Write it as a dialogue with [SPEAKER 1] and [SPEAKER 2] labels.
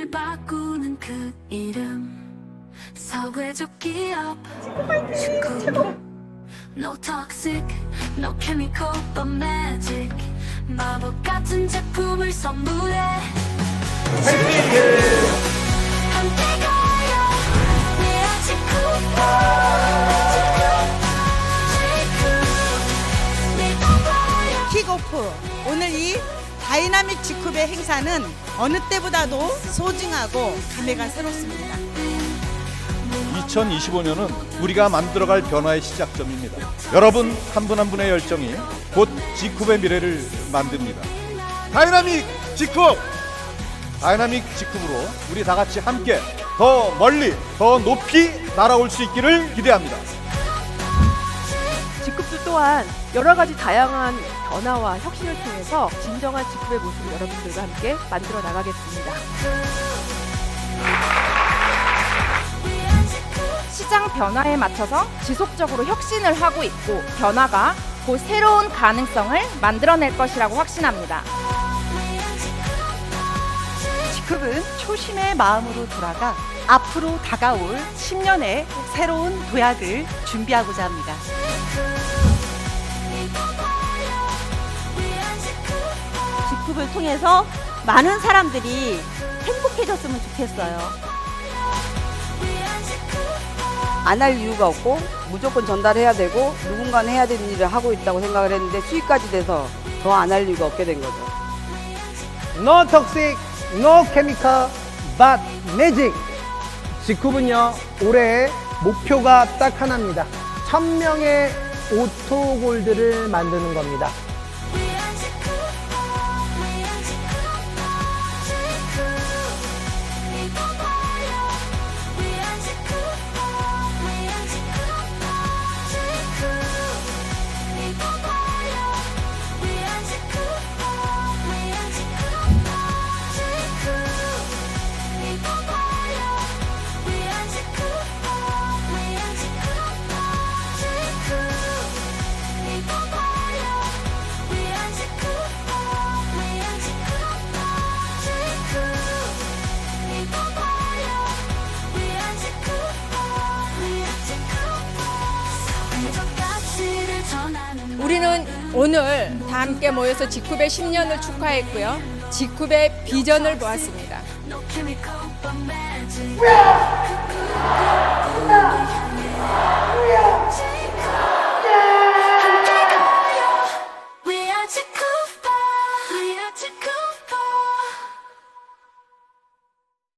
[SPEAKER 1] 세상을 바꾸는 그 이름 사회적 기업 축구 No toxic, no chemical but magic 마법 같은 제품을 선물해 함께 가요 내 내가 봐요
[SPEAKER 2] 킥오프 오늘 이 다이나믹 직후배 행사는 어느 때보다도 소중하고 감회가 새롭습니다.
[SPEAKER 3] 2025년은 우리가 만들어갈 변화의 시작점입니다. 여러분 한 분 한 분의 열정이 곧 지쿱의 미래를 만듭니다. 다이나믹 지쿱! 다이나믹 지쿱으로 우리 다 같이 함께 더 멀리, 더 높이 날아올 수 있기를 기대합니다.
[SPEAKER 4] 또한 여러 가지 다양한 변화와 혁신을 통해서 진정한 직급의 모습을 여러분들과 함께 만들어 나가겠습니다.
[SPEAKER 5] 시장 변화에 맞춰서 지속적으로 혁신을 하고 있고 변화가 곧 새로운 가능성을 만들어낼 것이라고 확신합니다.
[SPEAKER 6] 지급은 초심의 마음으로 돌아가 앞으로 다가올 10년의 새로운 도약을 준비하고자 합니다.
[SPEAKER 7] 직급을 통해서 많은 사람들이 행복해졌으면 좋겠어요.
[SPEAKER 8] 안 할 이유가 없고 무조건 전달해야 되고 누군가는 해야 되는 일을 하고 있다고 생각을 했는데 수익까지 돼서 더 안 할 이유가 없게 된 거죠.
[SPEAKER 9] No toxic, no chemical, but magic. 지쿱은요, 올해 목표가 딱 하나입니다. 천명의 오토골드를 만드는 겁니다.
[SPEAKER 10] 우리는 오늘 다 함께 모여서 지쿱의 10년을 축하했고요. 지쿱의 비전을 보았습니다.